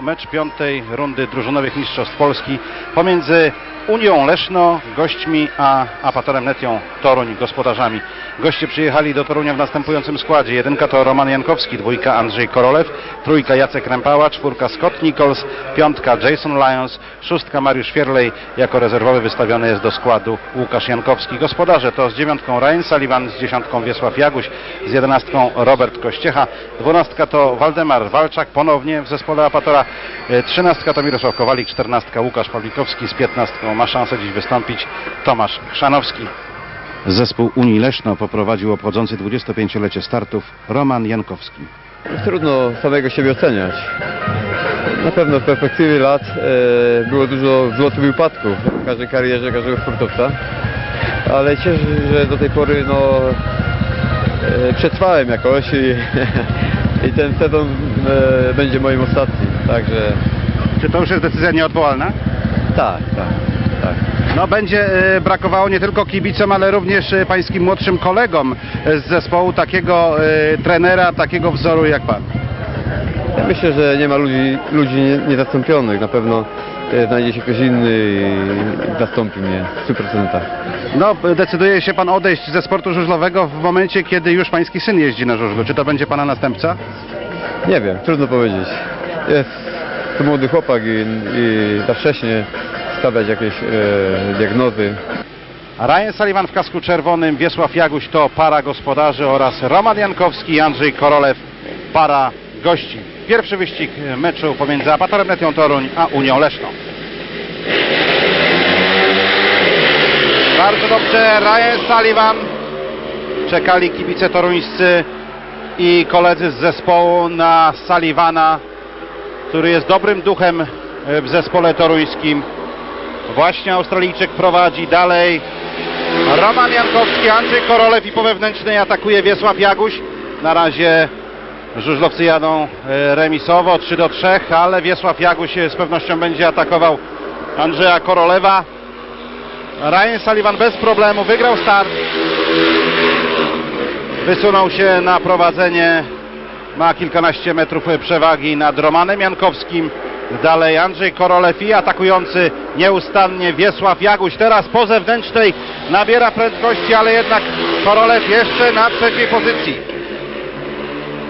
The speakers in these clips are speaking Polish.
Mecz piątej rundy drużynowych mistrzostw Polski pomiędzy Unią Leszno, gośćmi, a Apatorem Netią Toruń, gospodarzami. Goście przyjechali do Torunia w następującym składzie. Jedynka to Roman Jankowski, dwójka Andrzej Korolew, trójka Jacek Rępała, czwórka Scott Nichols, piątka Jason Lyons, szóstka Mariusz Fierlej. Jako rezerwowy wystawiony jest do składu Łukasz Jankowski. Gospodarze to z dziewiątką Ryan Sullivan, z dziesiątką Wiesław Jaguś, z jedenastką Robert Kościecha, dwunastka to Waldemar Walczak, ponownie w zespole Apatora, e, trzynastka to Mirosław Kowalik, czternastka Łukasz Pawlikowski, z piętnastką ma szansę dziś wystąpić Tomasz Chrzanowski. Zespół Unii Leszno poprowadził obchodzący 25-lecie startów Roman Jankowski. Trudno samego siebie oceniać. Na pewno w perspektywie lat e, było dużo wzlotów i upadków w każdej karierze każdego sportowca. Ale cieszę się, że do tej pory no, e, przetrwałem jakoś i, i ten sezon e, będzie moim ostatnim. Także Czy to już jest decyzja nieodwołalna? tak, tak, tak. No będzie e, brakowało nie tylko kibicom, ale również e, pańskim młodszym kolegom z zespołu takiego e, trenera, takiego wzoru jak pan. Ja myślę, że nie ma ludzi, ludzi nie- niezastąpionych. Na pewno znajdzie się ktoś inny i zastąpi mnie w 100%. No, decyduje się pan odejść ze sportu żużlowego w momencie, kiedy już pański syn jeździ na żużlu. Czy to będzie pana następca? Nie wiem, trudno powiedzieć. Jest to młody chłopak i, i za wcześnie stawiać jakieś e, diagnozy. Ryan Sullivan w kasku czerwonym, Wiesław Jaguś to para gospodarzy oraz Roman Jankowski i Andrzej Korolew para gości. Pierwszy wyścig meczu pomiędzy Apatorem Netią Toruń a Unią Leszną. Bardzo dobrze, Ryan Sullivan. Czekali kibice toruńscy i koledzy z zespołu na Sullivana, który jest dobrym duchem w zespole toruńskim. Właśnie Australijczyk prowadzi dalej. Roman Jankowski, Andrzej Korolew i po wewnętrznej atakuje Wiesław Jaguś. Na razie żużlowcy jadą e, remisowo 3 do 3, ale Wiesław Jaguś z pewnością będzie atakował Andrzeja Korolewa. Ryan Sullivan bez problemu wygrał start. Wysunął się na prowadzenie. Ma kilkanaście metrów przewagi nad Romanem Jankowskim. Dalej Andrzej Korolew i atakujący nieustannie Wiesław Jaguś. Teraz po zewnętrznej nabiera prędkości, ale jednak Korolew jeszcze na trzeciej pozycji.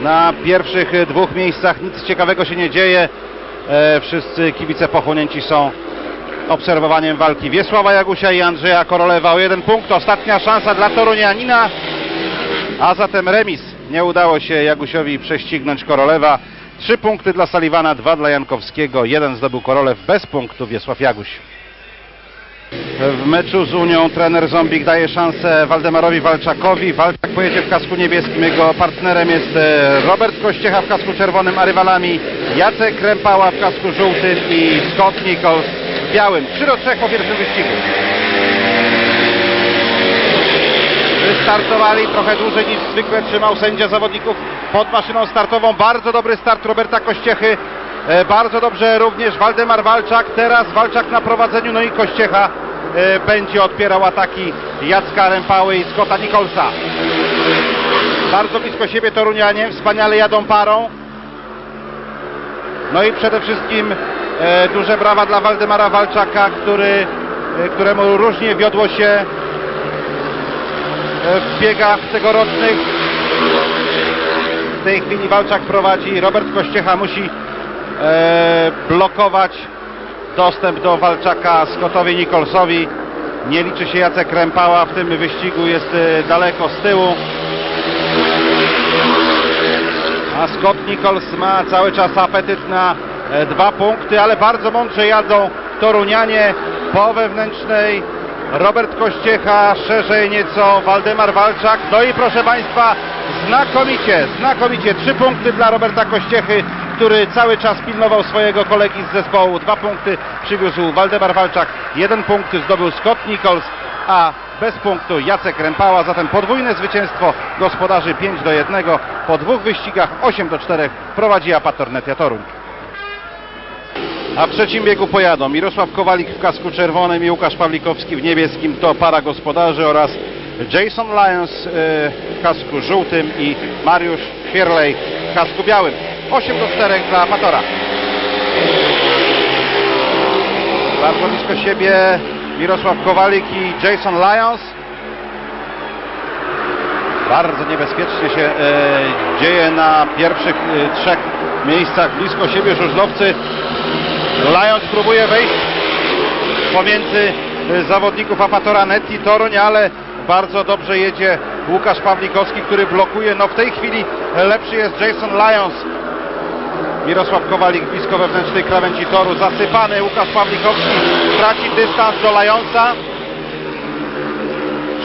Na pierwszych dwóch miejscach nic ciekawego się nie dzieje. E, wszyscy kibice pochłonięci są obserwowaniem walki Wiesława Jagusia i Andrzeja Korolewa o jeden punkt. Ostatnia szansa dla Torunianina, a zatem remis. Nie udało się Jagusiowi prześcignąć Korolewa. Trzy punkty dla Sullivana, dwa dla Jankowskiego, jeden zdobył Korolew bez punktu Wiesław Jaguś. W meczu z Unią trener Zombik daje szansę Waldemarowi Walczakowi. Walczak pojedzie w kasku niebieskim. Jego partnerem jest e, Robert Kościecha w kasku czerwonym, a rywalami Jacek Krępała w kasku żółtym i Scott Nichols w białym. 3 do 3 po pierwszym wyścigu. Wystartowali trochę dłużej niż zwykle trzymał sędzia zawodników pod maszyną startową. Bardzo dobry start Roberta Kościechy. E, Bardzo dobrze również Waldemar Walczak. Teraz Walczak na prowadzeniu, no i Kościecha e, będzie odpierał ataki Jacka Rępały i Scotta Nicholsa. Bardzo blisko siebie Torunianie, wspaniale jadą parą. No i przede wszystkim e, duże brawa dla Waldemara Walczaka, który, któremu różnie wiodło się w biegach tegorocznych. W tej chwili Walczak prowadzi, Robert Kościecha musi e, blokować dostęp do Walczaka Scottowi Nicholsowi. Nie liczy się Jacek Rępała w tym wyścigu, jest e, daleko z tyłu. A Scott Nichols ma cały czas apetyt na e, dwa punkty, ale bardzo mądrze jadą Torunianie po wewnętrznej. Robert Kościecha, szerzej nieco Waldemar Walczak. No i proszę Państwa, znakomicie, znakomicie. Trzy punkty dla Roberta Kościechy, który cały czas pilnował swojego kolegi z zespołu. Dwa punkty przywiózł Waldemar Walczak, jeden punkt zdobył Scott Nichols, a bez punktu Jacek Rępała. Zatem podwójne zwycięstwo gospodarzy 5 do 1. Po dwóch wyścigach 8 do 4 prowadzi Apator Netia Toruń. A w trzecim biegu pojadą Mirosław Kowalik w kasku czerwonym i Łukasz Pawlikowski w niebieskim. To para gospodarzy oraz Jason Lyons e, w kasku żółtym i Mariusz Fierlej w kasku białym. 8 do 4 dla Amatora. Bardzo blisko siebie Mirosław Kowalik i Jason Lyons. Bardzo niebezpiecznie się e, dzieje na pierwszych e, trzech miejscach blisko siebie żużlowcy. Lyons próbuje wejść pomiędzy e, zawodników Apatora Netti Toruń, ale bardzo dobrze jedzie Łukasz Pawlikowski, który blokuje. No w tej chwili lepszy jest Jason Lyons. Mirosław Kowalik blisko wewnętrznej krawędzi toru. Zasypany Łukasz Pawlikowski traci dystans do Lyonsa.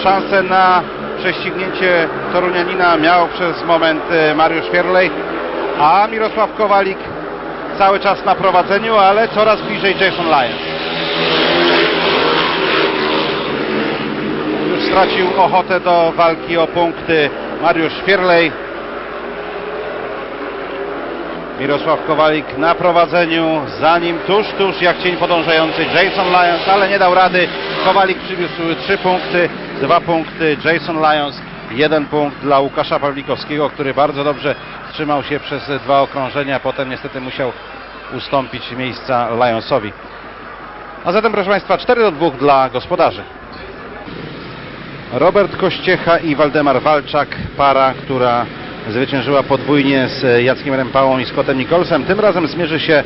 Szansę na prześcignięcie Torunianina miał przez moment e, Mariusz Fierlej, a Mirosław Kowalik cały czas na prowadzeniu, ale coraz bliżej Jason Lyons. Już stracił ochotę do walki o punkty Mariusz Fierlej. Mirosław Kowalik na prowadzeniu, za nim tuż, tuż jak cień podążający Jason Lyons, ale nie dał rady. Kowalik przywiózł 3 punkty, 2 punkty Jason Lyons, jeden punkt dla Łukasza Pawlikowskiego, który bardzo dobrze trzymał się przez dwa okrążenia, potem niestety musiał ustąpić miejsca Lyonsowi. A zatem proszę Państwa 4 do 2 dla gospodarzy. Robert Kościecha i Waldemar Walczak, para, która zwyciężyła podwójnie z Jackiem Rempałą i Scottem Nicholsem. Tym razem zmierzy się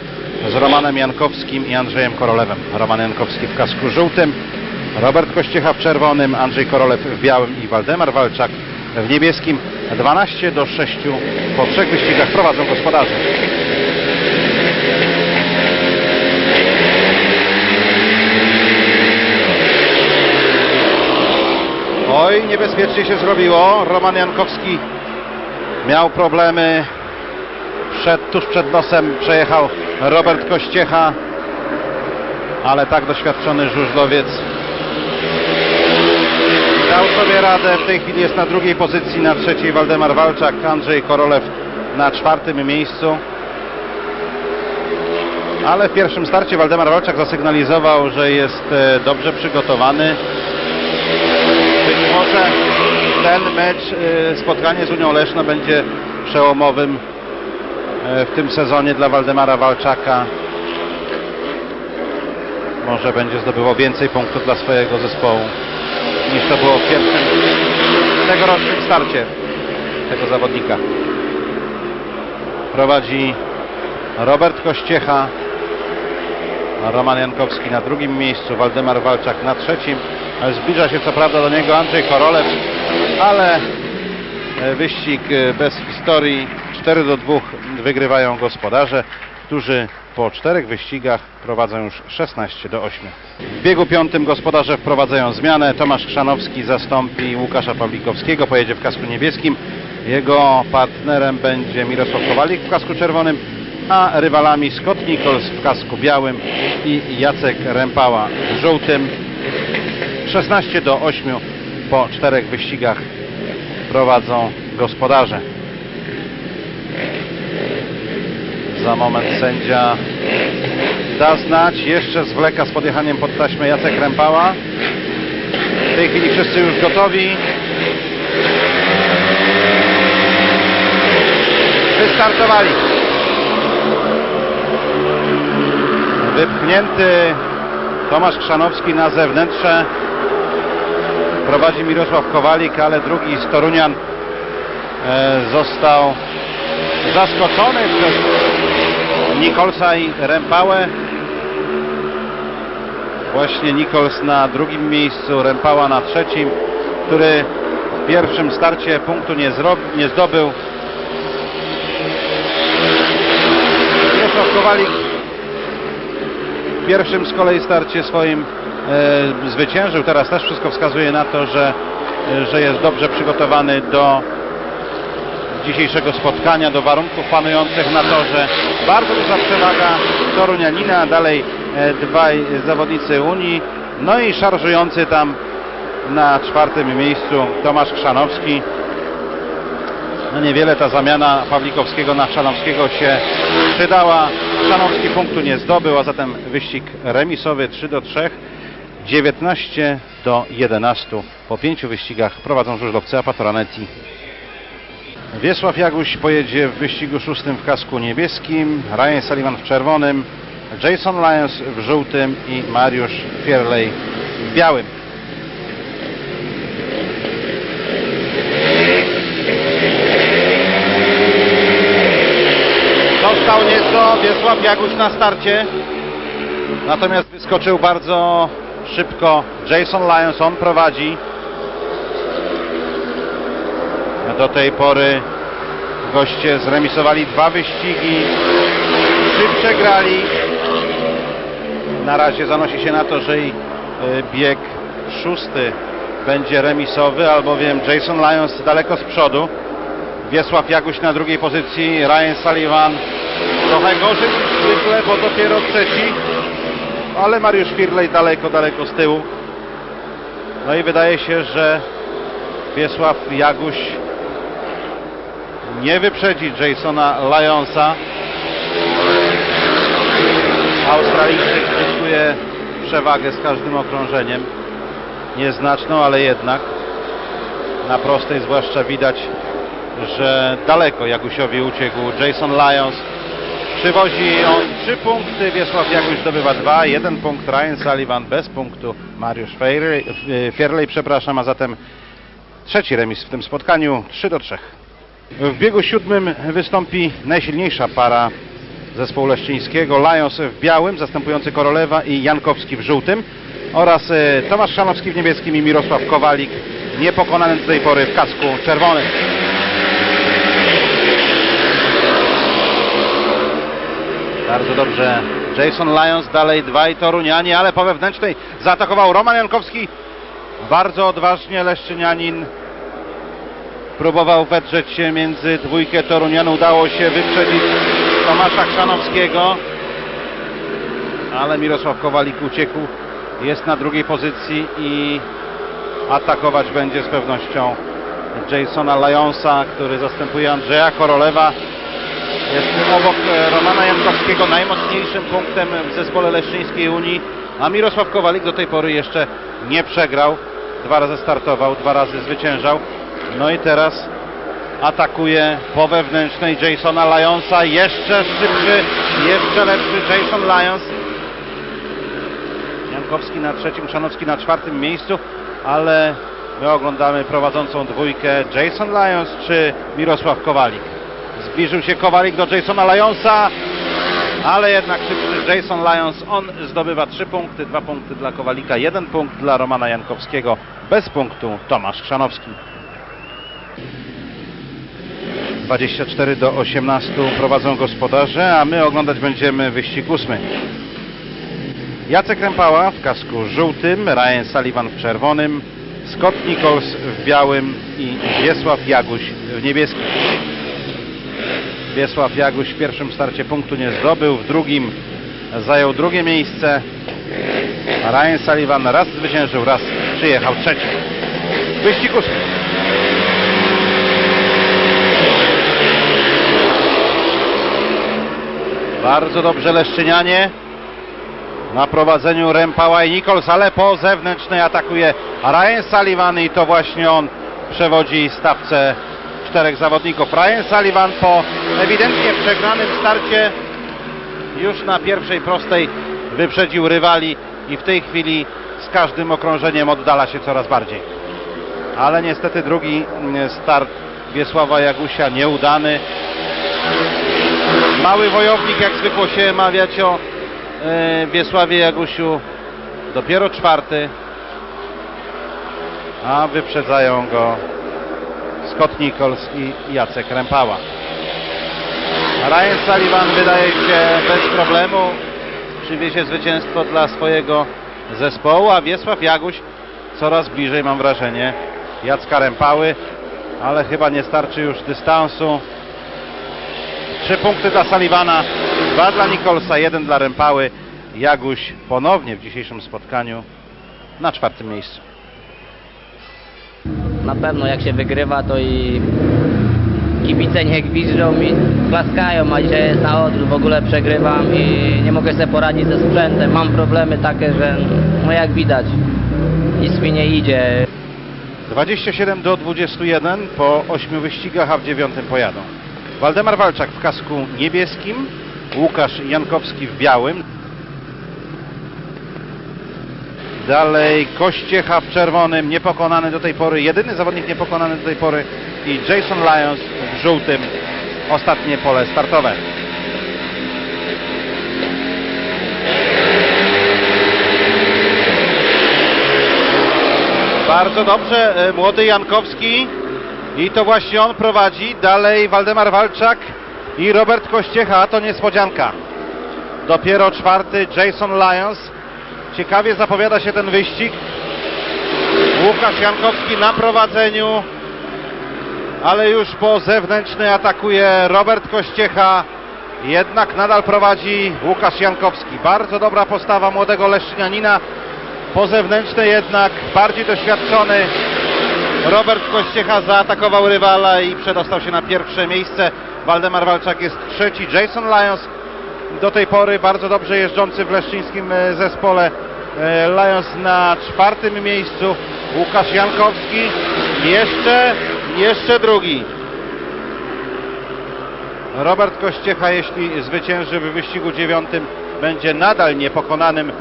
z Romanem Jankowskim i Andrzejem Korolewem. Roman Jankowski w kasku żółtym, Robert Kościecha w czerwonym, Andrzej Korolew w białym i Waldemar Walczak w niebieskim. 12 do 6 po trzech wyścigach prowadzą gospodarze. Oj, niebezpiecznie się zrobiło. Roman Jankowski miał problemy. Przed, tuż przed nosem przejechał Robert Kościecha, ale tak doświadczony żużlowiec dał sobie radę. W tej chwili jest na drugiej pozycji, na trzeciej Waldemar Walczak, Andrzej Korolew na czwartym miejscu. Ale w pierwszym starcie Waldemar Walczak zasygnalizował, że jest e, dobrze przygotowany. Być może ten mecz, e, spotkanie z Unią Leszno będzie przełomowym e, w tym sezonie dla Waldemara Walczaka. Może będzie zdobywał więcej punktów dla swojego zespołu niż to było w pierwszym tegorocznym starcie tego zawodnika. Prowadzi Robert Kościecha, Roman Jankowski na drugim miejscu, Waldemar Walczak na trzecim. Zbliża się co prawda do niego Andrzej Korolew, ale e, wyścig e, bez historii. 4 do 2 wygrywają gospodarze, którzy po czterech wyścigach prowadzą już 16 do 8. W biegu piątym gospodarze wprowadzają zmianę. Tomasz Chrzanowski zastąpi Łukasza Pawlikowskiego, pojedzie w kasku niebieskim. Jego partnerem będzie Mirosław Kowalik w kasku czerwonym, a rywalami Scott Nichols w kasku białym i Jacek Rempała w żółtym. 16 do 8 po czterech wyścigach prowadzą gospodarze. Za moment sędzia da znać, jeszcze zwleka z podjechaniem pod taśmę Jacek Rempała. W tej chwili wszyscy już gotowi. Wystartowali. Wypchnięty Tomasz Krzanowski na zewnętrzne. Prowadzi Mirosław Kowalik, ale drugi z Torunian e, został zaskoczony przez Nikolsa i Rempałę. Właśnie Nikols na drugim miejscu, Rempała na trzecim, który w pierwszym starcie punktu nie, nie zdobył. Mirosław Kowalik w pierwszym z kolei starcie swoim e, zwyciężył. Teraz też wszystko wskazuje na to, że, że jest dobrze przygotowany do dzisiejszego spotkania, do warunków panujących na torze. Bardzo duża przewaga Torunianina, dalej e, dwaj zawodnicy Unii, no i szarżujący tam na czwartym miejscu Tomasz Chrzanowski. No niewiele ta zamiana Pawlikowskiego na Chrzanowskiego się przydała. Chrzanowski punktu nie zdobył, a zatem wyścig remisowy 3 do 3. 19 do 11 po pięciu wyścigach prowadzą żużlowcy Apatoranetti. Wiesław Jaguś pojedzie w wyścigu szóstym w kasku niebieskim, Ryan Sullivan w czerwonym, Jason Lyons w żółtym i Mariusz Fierley w białym. Dostał nieco Wiesław Jaguś na starcie. Natomiast wyskoczył bardzo szybko Jason Lyons. On prowadzi. Do tej pory goście zremisowali dwa wyścigi. Trzy przegrali. Na razie zanosi się na to, że i y, bieg szósty będzie remisowy, albowiem Jason Lyons daleko z przodu. Wiesław Jaguś na drugiej pozycji, Ryan Sullivan trochę gorzej niż zwykle, bo dopiero trzeci, ale Mariusz Firley daleko, daleko z tyłu. No i wydaje się, że Wiesław Jaguś nie wyprzedzi Jasona Lyonsa. Australijczyk zyskuje przewagę z każdym okrążeniem. Nieznaczną, ale jednak. Na prostej zwłaszcza widać, że daleko Jagusiowi uciekł Jason Lyons. Przywozi on 3 punkty, Wiesław Jaguś zdobywa 2, jeden punkt Ryan Sullivan bez punktu, Mariusz Fierley przepraszam, a zatem trzeci remis w tym spotkaniu 3 do 3. W biegu siódmym wystąpi najsilniejsza para zespołu leszczyńskiego. Lions w białym, zastępujący Korolewa i Jankowski w żółtym oraz e, Tomasz Szanowski w niebieskim i Mirosław Kowalik niepokonany do tej pory w kasku czerwonym. Bardzo dobrze. Jason Lyons dalej dwaj Torunianie, ale po wewnętrznej zaatakował Roman Jankowski. Bardzo odważnie Leszczynianin próbował wedrzeć się między dwójkę Torunian. Udało się wyprzedzić Tomasza Chrzanowskiego. Ale Mirosław Kowalik uciekł. Jest na drugiej pozycji i atakować będzie z pewnością Jasona Lyonsa, który zastępuje Andrzeja Korolewa. Jest obok e, Romana Jankowskiego najmocniejszym punktem w zespole Leszczyńskiej Unii, a Mirosław Kowalik do tej pory jeszcze nie przegrał. Dwa razy startował, dwa razy zwyciężał. No i teraz atakuje po wewnętrznej Jasona Lyonsa. Jeszcze szybszy, jeszcze lepszy Jason Lyons. Jankowski na trzecim, Szanowski na czwartym miejscu, ale my oglądamy prowadzącą dwójkę Jason Lyons czy Mirosław Kowalik. Zbliżył się Kowalik do Jasona Lyonsa, ale jednak szybszy Jason Lyons. On zdobywa 3 punkty, 2 punkty dla Kowalika, 1 punkt dla Romana Jankowskiego. Bez punktu Tomasz Chrzanowski. 24 do 18 prowadzą gospodarze, a my oglądać będziemy wyścig ósmy. Jacek Rępała w kasku żółtym, Ryan Sullivan w czerwonym, Scott Nichols w białym i Wiesław Jaguś w niebieskim. Wiesław Jaguś w pierwszym starcie punktu nie zdobył, w drugim zajął drugie miejsce. Ryan Sullivan raz zwyciężył, raz przyjechał trzeci. Wyścig ósmy. Bardzo dobrze Leszczynianie. Na prowadzeniu Rempała i Nichols, ale po zewnętrznej atakuje Ryan Sullivan i to właśnie on przewodzi stawce czterech zawodników. Ryan Sullivan po ewidentnie przegranym starcie już na pierwszej prostej wyprzedził rywali i w tej chwili z każdym okrążeniem oddala się coraz bardziej. Ale niestety drugi start Wiesława Jagusia nieudany. Mały wojownik, jak zwykło się mawiać o e, Wiesławie Jagusiu, dopiero czwarty, a wyprzedzają go Scott Nichols i Jacek Rępała. Ryan Sullivan wydaje się bez problemu przywiezie zwycięstwo dla swojego zespołu, a Wiesław Jaguś coraz bliżej mam wrażenie Jacka Rępały, ale chyba nie starczy już dystansu. Trzy punkty dla Sullivana, dwa dla Nicholsa, jeden dla Rępały. Jaguś ponownie w dzisiejszym spotkaniu na czwartym miejscu. Na pewno jak się wygrywa, to i kibice nie gwiżdżą mi, klaskają, a dzisiaj jest na odwrót, w ogóle przegrywam i nie mogę sobie poradzić ze sprzętem. Mam problemy takie, że no jak widać, nic mi nie idzie. 27 do 21 po 8 wyścigach, a w dziewiątym pojadą. Waldemar Walczak w kasku niebieskim, Łukasz Jankowski w białym. Dalej Kościecha w czerwonym, niepokonany do tej pory, jedyny zawodnik niepokonany do tej pory i Jason Lyons w żółtym, ostatnie pole startowe. Bardzo dobrze, e, młody Jankowski i to właśnie on prowadzi. Dalej Waldemar Walczak i Robert Kościecha, to niespodzianka. Dopiero czwarty Jason Lyons. Ciekawie zapowiada się ten wyścig. Łukasz Jankowski na prowadzeniu, ale już po zewnętrznej atakuje Robert Kościecha. Jednak nadal prowadzi Łukasz Jankowski. Bardzo dobra postawa młodego Leszczynianina. Po zewnętrznej jednak bardziej doświadczony Robert Kościecha zaatakował rywala i przedostał się na pierwsze miejsce. Waldemar Walczak jest trzeci. Jason Lyons do tej pory bardzo dobrze jeżdżący w leszczyńskim e, zespole. E, Lions na czwartym miejscu. Łukasz Jankowski jeszcze, jeszcze drugi. Robert Kościecha, jeśli zwycięży w wyścigu dziewiątym, będzie nadal niepokonanym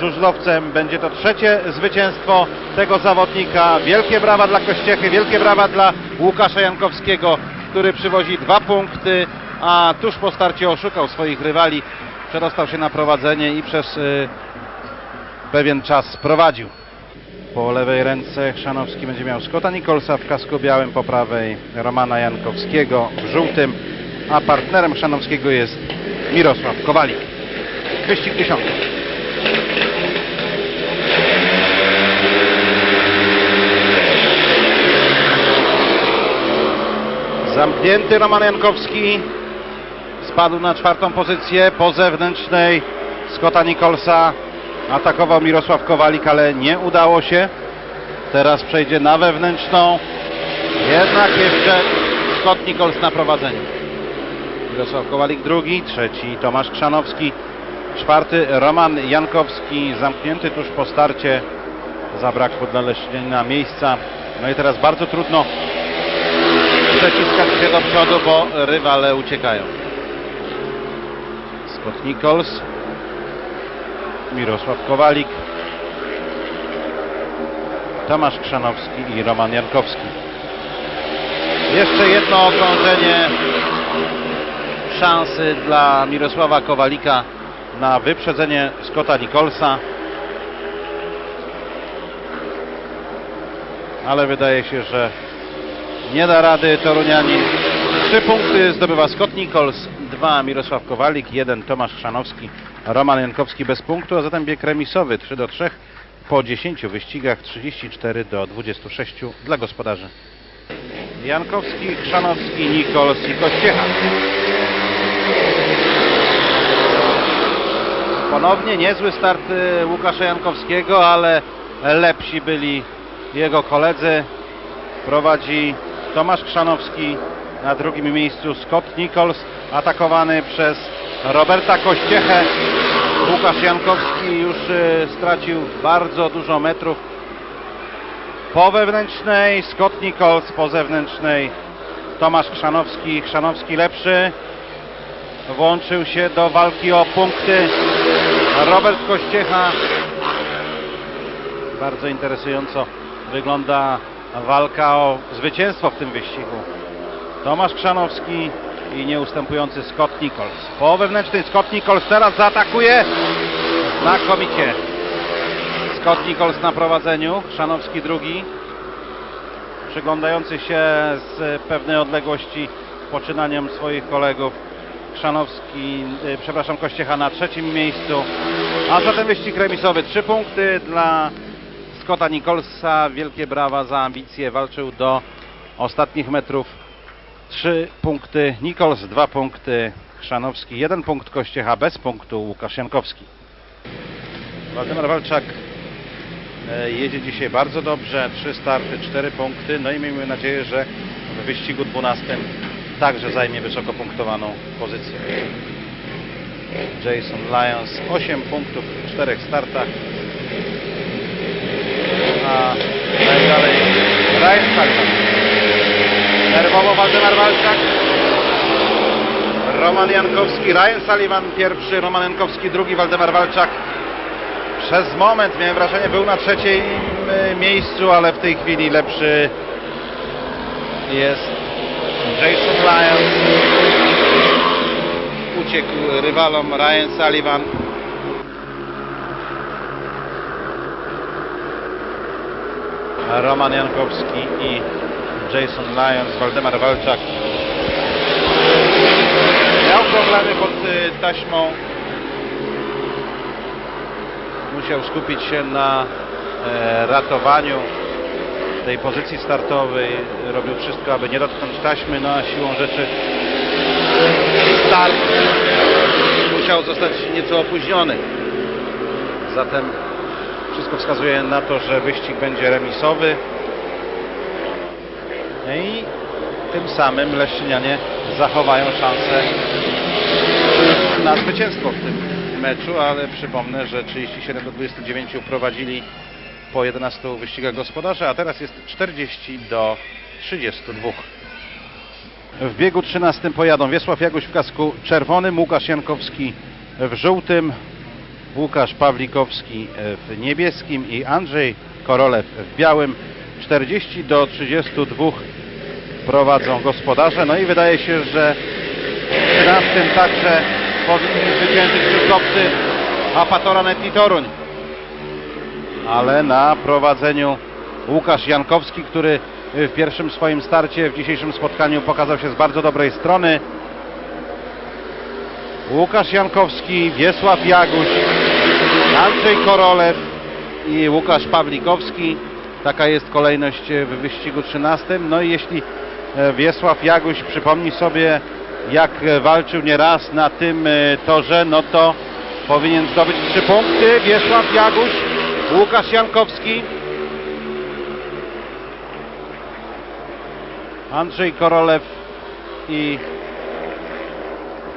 żużlowcem. Będzie to trzecie zwycięstwo tego zawodnika. Wielkie brawa dla Kościechy, wielkie brawa dla Łukasza Jankowskiego, który przywozi dwa punkty, a tuż po starcie oszukał swoich rywali. Przedostał się na prowadzenie i przez y, pewien czas prowadził. Po lewej ręce Chrzanowski będzie miał Scotta Nicholsa w kasku białym, po prawej Romana Jankowskiego w żółtym, a partnerem Chrzanowskiego jest Mirosław Kowalik. Wyścig dziesiąty. Zamknięty Roman Jankowski spadł na czwartą pozycję po zewnętrznej Scotta Nicholsa atakował Mirosław Kowalik, ale nie udało się. Teraz przejdzie na wewnętrzną. Jednak jeszcze Scott Nichols na prowadzeniu. Mirosław Kowalik drugi, trzeci Tomasz Krzanowski, czwarty Roman Jankowski, zamknięty tuż po starcie. Zabrakło dla Leszczynianina miejsca. No i teraz bardzo trudno przeciskać się do przodu, bo rywale uciekają. Scott Nichols, Mirosław Kowalik, Tomasz Krzanowski i Roman Jankowski. Jeszcze jedno okrążenie szansy dla Mirosława Kowalika na wyprzedzenie Scotta Nicholsa. Ale wydaje się, że nie da rady Torunianin. Trzy punkty zdobywa Scott Nichols, dwa Mirosław Kowalik, jeden Tomasz Chrzanowski, Roman Jankowski bez punktu, a zatem bieg remisowy 3 do 3 po 10 wyścigach 34 do 26 dla gospodarzy. Jankowski, Chrzanowski, Nichols i Kościecha. Ponownie niezły start y, Łukasza Jankowskiego, ale lepsi byli jego koledzy. Prowadzi Tomasz Krzanowski na drugim miejscu Scott Nichols atakowany przez Roberta Kościechę. Łukasz Jankowski już y, stracił bardzo dużo metrów. Po wewnętrznej Scott Nichols, po zewnętrznej Tomasz Krzanowski. Krzanowski lepszy. Włączył się do walki o punkty Robert Kościecha. Bardzo interesująco wygląda walka o zwycięstwo w tym wyścigu. Tomasz Krzanowski i nieustępujący Scott Nichols. Po wewnętrznej Scott Nichols teraz zaatakuje. Znakomicie. Scott Nichols na prowadzeniu, Krzanowski drugi. Przyglądający się z pewnej odległości poczynaniom swoich kolegów. Krzanowski, y, przepraszam, Kościecha na trzecim miejscu. A zatem wyścig remisowy. Trzy punkty dla Scotta Nicholsa. Wielkie brawa za ambicje. Walczył do ostatnich metrów. Trzy punkty Nichols, dwa punkty Chrzanowski, jeden punkt Kościecha, bez punktu Łukasz Jankowski. Waldemar Walczak e, jedzie dzisiaj bardzo dobrze. Trzy starty, cztery punkty. No i miejmy nadzieję, że w wyścigu 12 także zajmie wysoko punktowaną pozycję. Jason Lyons 8 punktów w czterech startach. A najdalej Ryan Sullivan. Nerwowo Waldemar Walczak. Roman Jankowski, Ryan Sullivan pierwszy, Roman Jankowski drugi, Waldemar Walczak Przez moment miałem wrażenie, był na trzeciej e, miejscu, ale w tej chwili lepszy jest Jason Lyons. Uciekł rywalom Ryan Sullivan. Roman Jankowski i Jason Lyons, Waldemar Walczak. Miał problemy pod y, taśmą. Musiał skupić się na e, ratowaniu tej pozycji startowej. Robił wszystko, aby nie dotknąć taśmy, no a siłą rzeczy start musiał zostać nieco opóźniony. Zatem wszystko wskazuje na to, że wyścig będzie remisowy. No I tym samym Leszczynianie zachowają szansę na zwycięstwo w tym meczu, ale przypomnę, że 37 do 29 prowadzili po 11 wyścigach gospodarze, a teraz jest 40 do 32. W biegu 13 pojadą Wiesław Jaguś w kasku czerwonym, Łukasz Jankowski w żółtym, Łukasz Pawlikowski w niebieskim i Andrzej Korolew w białym. 40 do 32 prowadzą gospodarze. No i wydaje się, że w 13 także powinni zwyciężyć żużlowcy Apatora Netli Toruń. Ale na prowadzeniu Łukasz Jankowski, który w pierwszym swoim starcie w dzisiejszym spotkaniu pokazał się z bardzo dobrej strony. Łukasz Jankowski, Wiesław Jaguś, Andrzej Korolew i Łukasz Pawlikowski. Taka jest kolejność w wyścigu 13. No i jeśli e, Wiesław Jaguś przypomni sobie, jak walczył nieraz na tym torze, no to powinien zdobyć trzy punkty. Wiesław Jaguś, Łukasz Jankowski, Andrzej Korolew i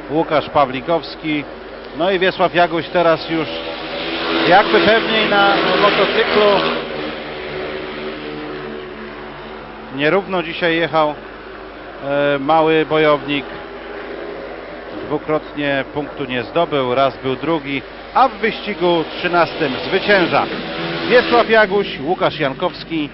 Łukasz Pawlikowski. No i Wiesław Jaguś teraz już jakby pewniej na motocyklu. Nierówno dzisiaj jechał e, mały bojownik. Dwukrotnie punktu nie zdobył, raz był drugi, a w wyścigu 13 zwycięża Wiesław Jaguś, Łukasz Jankowski,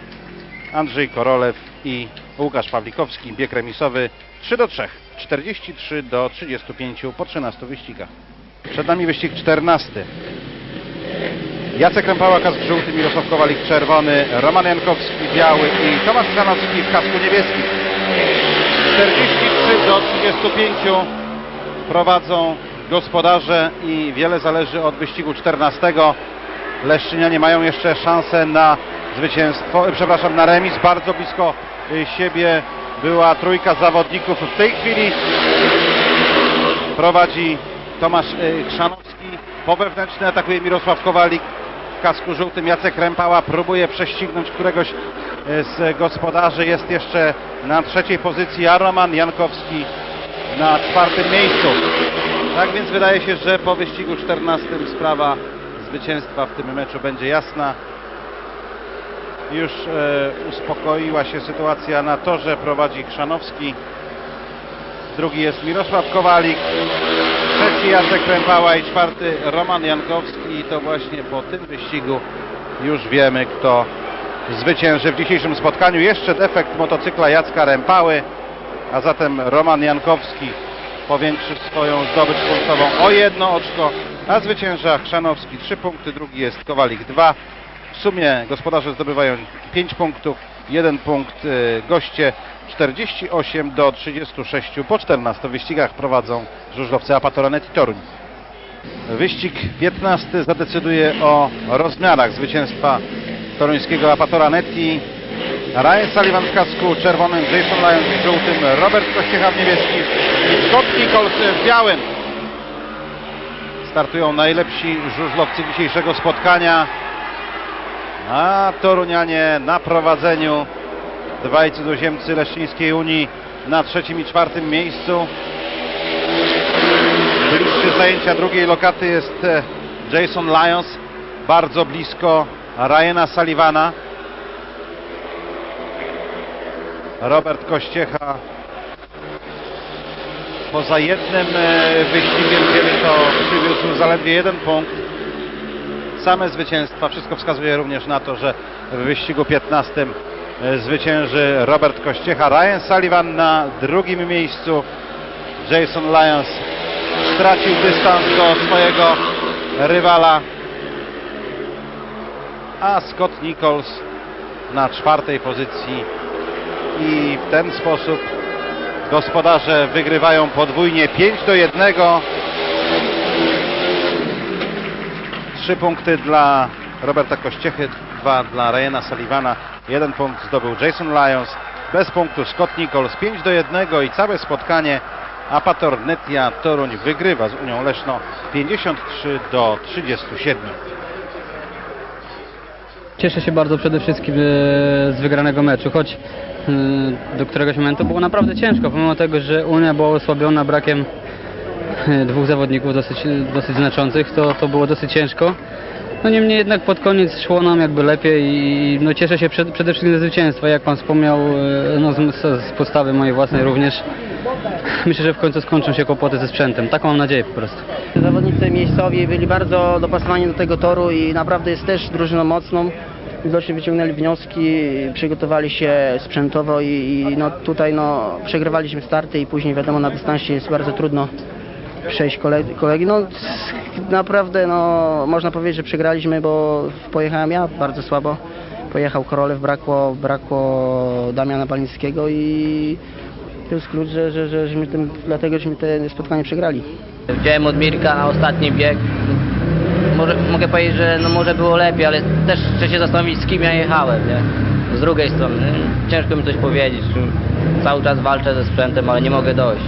Andrzej Korolew i Łukasz Pawlikowski. Bieg remisowy 3 do 3, 43 do 35 po 13 wyścigach. Przed nami wyścig 14. Jacek Rępała, kask żółty, Mirosław Kowalik czerwony, Roman Jankowski biały i Tomasz Krzanowski w kasku niebieskim. 43 do 35 prowadzą gospodarze i wiele zależy od wyścigu 14. Leszczynianie mają jeszcze szansę na zwycięstwo, e, przepraszam, na remis. Bardzo blisko y, siebie była trójka zawodników. W tej chwili prowadzi Tomasz Krzanowski. Po wewnętrzny atakuje Mirosław Kowalik w kasku żółtym. Jacek Rępała próbuje prześcignąć któregoś z gospodarzy. Jest jeszcze na trzeciej pozycji, a Roman Jankowski na czwartym miejscu. Tak więc wydaje się, że po wyścigu 14 sprawa zwycięstwa w tym meczu będzie jasna. Już e, uspokoiła się sytuacja na torze, prowadzi Chrzanowski. Drugi jest Mirosław Kowalik, trzeci Jacek Rępała i czwarty Roman Jankowski. I to właśnie po tym wyścigu już wiemy, kto zwycięży w dzisiejszym spotkaniu. Jeszcze defekt motocykla Jacka Rępały, a zatem Roman Jankowski powiększy swoją zdobycz punktową o jedno oczko, a zwycięża Chrzanowski 3 punkty, drugi jest Kowalik 2. W sumie gospodarze zdobywają 5 punktów, 1 punkt y, goście, 48 do 36 po 14 wyścigach prowadzą żużlowcy Apatoranet i Toruń. Wyścig 15 zadecyduje o rozmiarach zwycięstwa toruńskiego Apatora Netti. Ryan Sullivan w kasku czerwonym, Jason Lyons w żółtym, Robert Kościecha w niebieskim i Scott Nichols w białym. Startują najlepsi żużlowcy dzisiejszego spotkania. A Torunianie na prowadzeniu. Dwaj cudzoziemcy Leszczyńskiej Unii na trzecim i czwartym miejscu. Bliższy zajęcia drugiej lokaty jest e, Jason Lyons. Bardzo blisko Ryana Sullivana. Robert Kościecha poza jednym e, wyścigiem, kiedy to przywiózł zaledwie jeden punkt. same zwycięstwa. Wszystko wskazuje również na to, że w wyścigu 15 e, zwycięży Robert Kościecha. Ryan Sullivan na drugim miejscu. Jason Lyons stracił dystans do swojego rywala. A Scott Nichols na czwartej pozycji i w ten sposób gospodarze wygrywają podwójnie 5 do 1. Trzy punkty dla Roberta Kościechy, dwa dla Ryana Sullivana, jeden punkt zdobył Jason Lyons, bez punktu Scott Nichols, 5 do 1 i całe spotkanie Apator Netia Toruń wygrywa z Unią Leszno 53 do 37. Cieszę się bardzo przede wszystkim e, z wygranego meczu, choć e, do któregoś momentu było naprawdę ciężko, pomimo tego, że Unia była osłabiona brakiem e, dwóch zawodników dosyć, dosyć znaczących, to, to było dosyć ciężko. No niemniej jednak pod koniec szło nam jakby lepiej i no cieszę się przed, przede wszystkim ze zwycięstwa, jak Pan wspomniał, e, no z, z podstawy mojej własnej również. Myślę, że w końcu skończą się kłopoty ze sprzętem. Taką mam nadzieję po prostu. Zawodnicy miejscowi byli bardzo dopasowani do tego toru i naprawdę jest też drużyną mocną. Widocznie wyciągnęli wnioski, przygotowali się sprzętowo i, i no tutaj no, przegrywaliśmy starty i później wiadomo na dystansie jest bardzo trudno przejść kolegi. No, naprawdę no, można powiedzieć, że przegraliśmy, bo pojechałem ja bardzo słabo. Pojechał Korolew, brakło, brakło Damiana Balińskiego i to jest klucz, że, że, że, żeśmy tym, dlatego żeśmy te spotkanie przegrali. Wziąłem od Mirka ostatni bieg. Może, mogę powiedzieć, że no może było lepiej, ale też chcę się zastanowić z kim ja jechałem, nie? Z drugiej strony, ciężko mi coś powiedzieć. Cały czas walczę ze sprzętem, ale nie mogę dojść.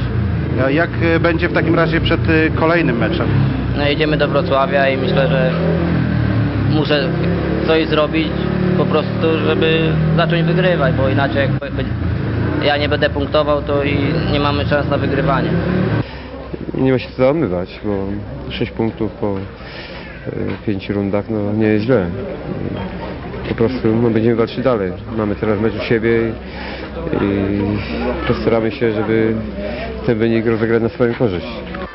Jak e, będzie w takim razie przed e, kolejnym meczem? No jedziemy do Wrocławia i myślę, że muszę coś zrobić po prostu, żeby zacząć wygrywać, bo inaczej jak ja nie będę punktował, to i nie mamy szans na wygrywanie. Nie ma się co załamywać, bo 6 punktów po 5 rundach no, nie jest źle. Po prostu no, będziemy walczyć dalej. Mamy teraz mecz u siebie i, i postaramy się, żeby ten wynik rozegrać na swoją korzyść.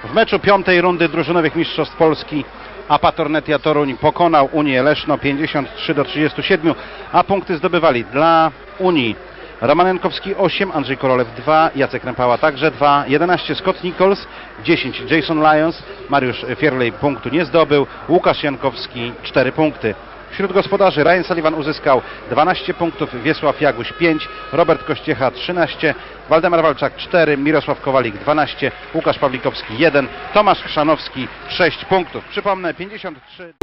W meczu piątej rundy drużynowych mistrzostw Polski Apator Netia Toruń pokonał Unię Leszno 53 do 37, a punkty zdobywali dla Unii Roman Jankowski 8, Andrzej Korolew 2, Jacek Rępała także 2, 11 Scott Nichols, 10 Jason Lyons, Mariusz Fierley punktu nie zdobył, Łukasz Jankowski 4 punkty. Wśród gospodarzy Ryan Sullivan uzyskał 12 punktów, Wiesław Jaguś 5, Robert Kościecha 13, Waldemar Walczak 4, Mirosław Kowalik 12, Łukasz Pawlikowski 1, Tomasz Chrzanowski 6 punktów. Przypomnę 53...